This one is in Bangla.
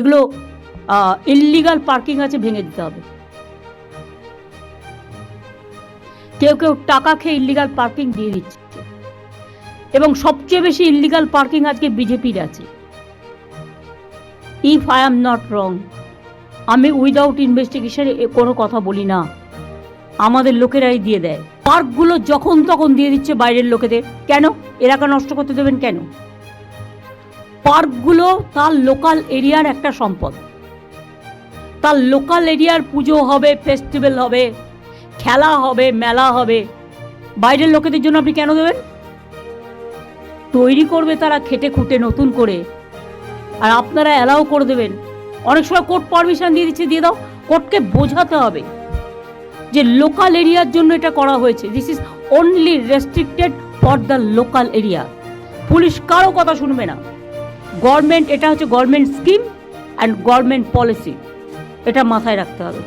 এগুলো ইল্লিগাল পার্কিং আছে, ভেঙে দিতে হবে। কেউ কেউ টাকা খেয়ে ইল্লিগাল পার্কিং দিয়ে দিচ্ছে। এবং সবচেয়ে বেশি ইল্লিগাল পার্কিং আজকে বিজেপির আছে। If I am not wrong আমি উইদাউট ইনভেস্টিগেশন কোনো কথা বলি না। আমাদের লোকেরাই দিয়ে দেয়। পার্কগুলো যখন তখন দিয়ে দিচ্ছে বাইরের লোকেদের। কেন? এলাকা নষ্ট করতে দেবেন কেন? পার্কগুলো তার লোকাল এরিয়ার একটা সম্পদ। তার লোকাল এরিয়ার পুজো হবে, ফেস্টিভ্যাল হবে, খেলা হবে, মেলা হবে। বাইরের লোকেদের জন্য আপনি কেন দেবেন? তৈরি করবে তারা খেটে খুঁটে নতুন করে। আর আপনারা অ্যালাউ করে দেবেন। অনেক সময় কোর্ট পারমিশন দিয়ে দিচ্ছে, দিয়ে দাও। কোর্টকে বোঝাতে হবে যে লোকাল এরিয়ার জন্য এটা করা হয়েছে। This is only restricted for the local area police কারও কথা শুনবে না। গভর্নমেন্ট এটা হচ্ছে government scheme and government policy এটা মাথায় রাখতে হবে।